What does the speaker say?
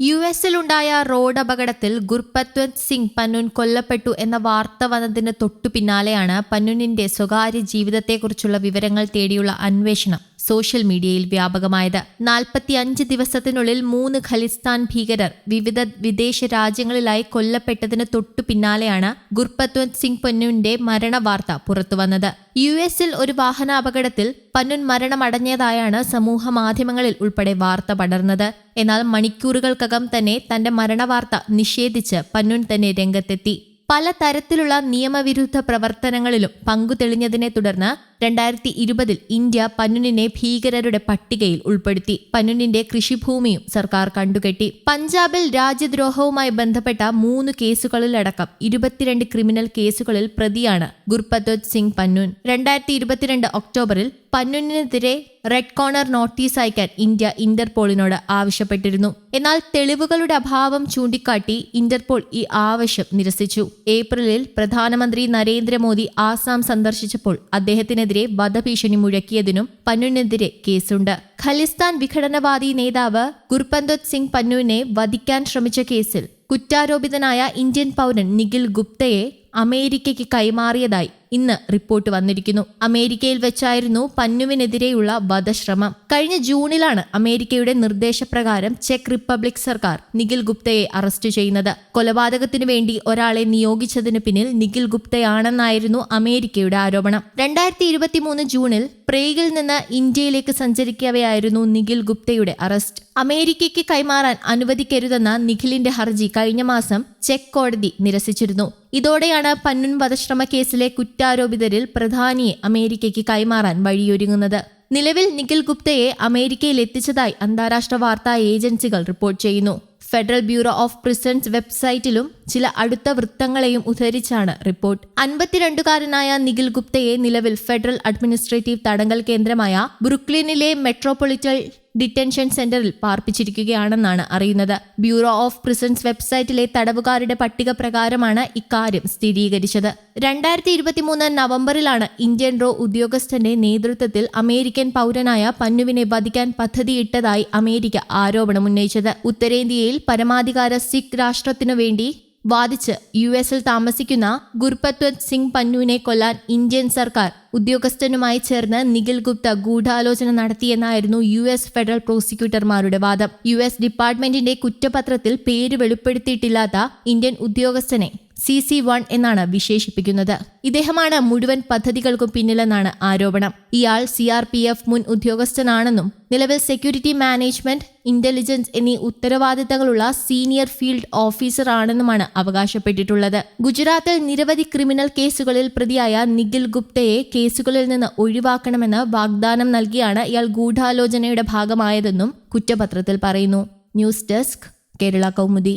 U എസിലുണ്ടായ road അപകടത്തിൽ ഗുർപത്വന്ത് സിംഗ് പന്നുൻ കൊല്ലപ്പെട്ടു എന്ന വാർത്ത വന്നതിന് തൊട്ടു പിന്നാലെയാണ് പന്നുനിന്റെ സ്വകാര്യ ജീവിതത്തെക്കുറിച്ചുള്ള വിവരങ്ങൾ തേടിയുള്ള അന്വേഷണം. സോഷ്യൽ മീഡിയയിൽ വ്യാപകമായത്. നാൽപ്പത്തി അഞ്ച് ദിവസത്തിനുള്ളിൽ മൂന്ന് ഖലിസ്ഥാൻ ഭീകരർ വിവിധ വിദേശ രാജ്യങ്ങളിലായി കൊല്ലപ്പെട്ടതിന് തൊട്ടു പിന്നാലെയാണ് ഗുർപത്വന്ത് സിംഗ് പൊന്നുവിന്റെ മരണവാർത്ത പുറത്തുവന്നത്. യു എസിൽ ഒരു വാഹനാപകടത്തിൽ പന്നുൻ മരണമടഞ്ഞതായാണ് സമൂഹ മാധ്യമങ്ങളിൽ ഉൾപ്പെടെ വാർത്ത പടർന്നത്. എന്നാൽ മണിക്കൂറുകൾക്കകം തന്നെ തന്റെ മരണവാർത്ത നിഷേധിച്ച് പന്നുൻ തന്നെ രംഗത്തെത്തി. പല തരത്തിലുള്ള നിയമവിരുദ്ധ പ്രവർത്തനങ്ങളിലും പങ്കു തെളിഞ്ഞതിനെ തുടർന്ന് രണ്ടായിരത്തി ഇരുപതിൽ ഇന്ത്യ പന്നുനിനെ ഭീകരരുടെ പട്ടികയിൽ ഉൾപ്പെടുത്തി. പന്നുനിന്റെ കൃഷിഭൂമിയും സർക്കാർ കണ്ടുകെട്ടി. പഞ്ചാബിൽ രാജ്യദ്രോഹവുമായി ബന്ധപ്പെട്ട മൂന്ന് കേസുകളിലടക്കം ഇരുപത്തിരണ്ട് ക്രിമിനൽ കേസുകളിൽ പ്രതിയാണ് ഗുർപത്വത് സിംഗ് പന്നുൻ. രണ്ടായിരത്തി ഇരുപത്തിരണ്ട് ഒക്ടോബറിൽ പന്നുനെതിരെ റെഡ് കോർണർ നോട്ടീസ് അയക്കാൻ ഇന്ത്യ ഇന്റർപോളിനോട് ആവശ്യപ്പെട്ടിരുന്നു. എന്നാൽ തെളിവുകളുടെ അഭാവം ചൂണ്ടിക്കാട്ടി ഇന്റർപോൾ ഈ ആവശ്യം നിരസിച്ചു. ഏപ്രിലിൽ പ്രധാനമന്ത്രി നരേന്ദ്രമോദി ആസാം സന്ദർശിച്ചപ്പോൾ അദ്ദേഹത്തിനെതിരെ വധഭീഷണി മുഴക്കിയതിനും പന്നുനെതിരെ കേസുണ്ട്. ഖലിസ്ഥാൻ വിഘടനവാദി നേതാവ് ഗുർപന്തോത് സിംഗ് പന്നുവിനെ വധിക്കാൻ ശ്രമിച്ച കേസിൽ കുറ്റാരോപിതനായ ഇന്ത്യൻ പൗരൻ നിഖിൽ ഗുപ്തയെ അമേരിക്കയ്ക്ക് കൈമാറിയതായി ഇന്ന് റിപ്പോർട്ട് വന്നിരിക്കുന്നു. അമേരിക്കയിൽ വെച്ചായിരുന്നു പന്നുവിനെതിരെയുള്ള വധശ്രമം. കഴിഞ്ഞ ജൂണിലാണ് അമേരിക്കയുടെ നിർദ്ദേശപ്രകാരം ചെക്ക് റിപ്പബ്ലിക് സർക്കാർ നിഖിൽ ഗുപ്തയെ അറസ്റ്റ് ചെയ്യുന്നത്. കൊലപാതകത്തിനു വേണ്ടി ഒരാളെ നിയോഗിച്ചതിന് പിന്നിൽ നിഖിൽ ഗുപ്തയാണെന്നായിരുന്നു അമേരിക്കയുടെ ആരോപണം. രണ്ടായിരത്തി ഇരുപത്തിമൂന്ന് ജൂണിൽ പ്രേഗിൽ നിന്ന് ഇന്ത്യയിലേക്ക് സഞ്ചരിക്കവെയായിരുന്നു നിഖിൽ ഗുപ്തയുടെ അറസ്റ്റ്. അമേരിക്കയ്ക്ക് കൈമാറാൻ അനുവദിക്കരുതെന്ന നിഖിലിന്റെ ഹർജി കഴിഞ്ഞ മാസം ചെക്ക് കോടതി നിരസിച്ചിരുന്നു. ഇതോടെയാണ് പന്നുൻ വധശ്രമ കേസിലെ കുറ്റാരോപിതരിൽ പ്രധാനിയെ അമേരിക്കയ്ക്ക് കൈമാറാൻ വഴിയൊരുങ്ങുന്നത്. നിലവിൽ നിഖിൽ ഗുപ്തയെ അമേരിക്കയിൽ എത്തിച്ചതായി അന്താരാഷ്ട്ര വാർത്താ ഏജൻസികൾ റിപ്പോർട്ട് ചെയ്യുന്നു. ഫെഡറൽ ബ്യൂറോ ഓഫ് പ്രിസൺസ് വെബ്സൈറ്റിലും ചില അടുത്ത വൃത്തങ്ങളെയും ഉദ്ധരിച്ചാണ് റിപ്പോർട്ട്. അൻപത്തിരണ്ടുകാരനായ നിഖിൽ ഗുപ്തയെ നിലവിൽ ഫെഡറൽ അഡ്മിനിസ്ട്രേറ്റീവ് തടങ്കൽ കേന്ദ്രമായ ബ്രുക്ലിനിലെ മെട്രോപൊളിറ്റൻ ഡിറ്റൻഷൻ സെന്ററിൽ പാർപ്പിച്ചിരിക്കുകയാണെന്നാണ് അറിയുന്നത്. ബ്യൂറോ ഓഫ് പ്രിസൺസ് വെബ്സൈറ്റിലെ തടവുകാരുടെ പട്ടിക പ്രകാരമാണ് ഇക്കാര്യം സ്ഥിരീകരിച്ചത്. രണ്ടായിരത്തി ഇരുപത്തിമൂന്ന് നവംബറിലാണ് ഇന്ത്യൻ റോ ഉദ്യോഗസ്ഥന്റെ നേതൃത്വത്തിൽ അമേരിക്കൻ പൗരനായ പന്നുവിനെ വധിക്കാൻ പദ്ധതിയിട്ടതായി അമേരിക്ക ആരോപണമുന്നയിച്ചത് ഉത്തരേന്ത്യയിൽ പരമാധികാര സിഖ് രാഷ്ട്രത്തിനു വേണ്ടി വാദിച്ച് യു എസിൽ താമസിക്കുന്ന ഗുർപത്വത് സിംഗ് പന്നുവിനെ കൊല്ലാൻ ഇന്ത്യൻ സർക്കാർ ഉദ്യോഗസ്ഥനുമായി ചേർന്ന് നിഖിൽ ഗുപ്ത ഗൂഢാലോചന നടത്തിയെന്നായിരുന്നു യു എസ് ഫെഡറൽ പ്രോസിക്യൂട്ടർമാരുടെ വാദം. യു എസ് ഡിപ്പാർട്ട്മെന്റിന്റെ കുറ്റപത്രത്തിൽ പേര് വെളിപ്പെടുത്തിയിട്ടില്ലാത്ത ഇന്ത്യൻ ഉദ്യോഗസ്ഥനെ സി സി വൺ എന്നാണ് വിശേഷിപ്പിക്കുന്നത്. ഇദ്ദേഹമാണ് മുഴുവൻ പദ്ധതികൾക്കും പിന്നിലെന്നാണ് ആരോപണം. ഇയാൾ സി ആർ പി എഫ് മുൻ ഉദ്യോഗസ്ഥനാണെന്നും നിലവിൽ സെക്യൂരിറ്റി മാനേജ്മെന്റ് ഇന്റലിജൻസ് എന്നീ ഉത്തരവാദിത്തങ്ങളുള്ള സീനിയർ ഫീൽഡ് ഓഫീസർ ആണെന്നുമാണ് അവകാശപ്പെട്ടിട്ടുള്ളത്. ഗുജറാത്തിൽ നിരവധി ക്രിമിനൽ കേസുകളിൽ പ്രതിയായ നിഖിൽ ഗുപ്തയെ കേസുകളിൽ നിന്ന് ഒഴിവാക്കണമെന്ന് വാഗ്ദാനം നൽകിയാണ് ഇയാൾ ഗൂഢാലോചനയുടെ ഭാഗമായതെന്നും കുറ്റപത്രത്തിൽ പറയുന്നു. News desk Kerala Kaumudi.